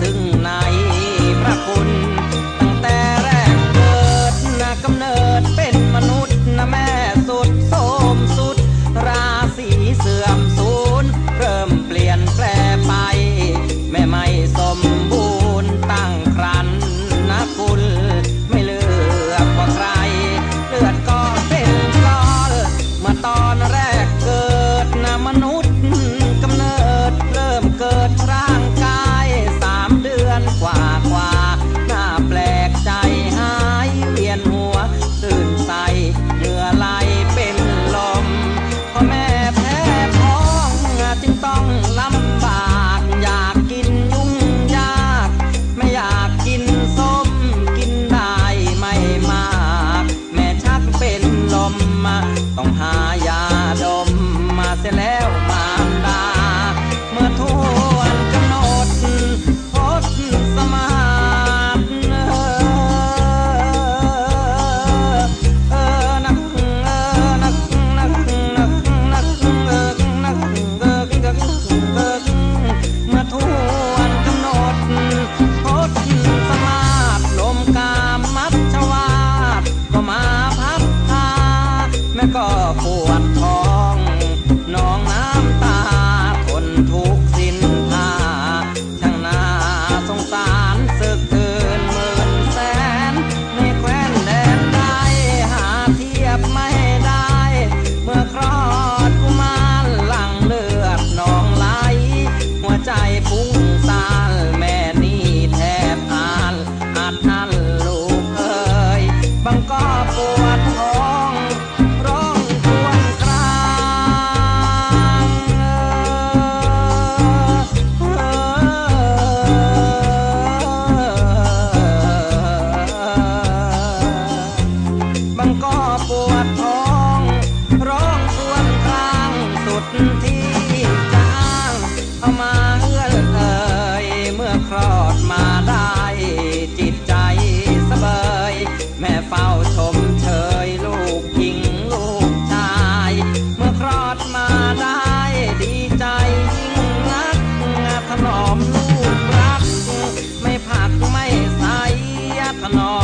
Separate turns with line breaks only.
ซึ่งในพระคุณ ปวดท้องน้องน้ำตาทนทุกสิ้นท่าช่างน่าสงสารสึกเืินหมื่นแสนไม่แคว้นแดนใดหาเทียบไม่ได้ เมื่อครอดกุมารหลังเลือดนองไหล หัวใจพุ่งซ่าน no.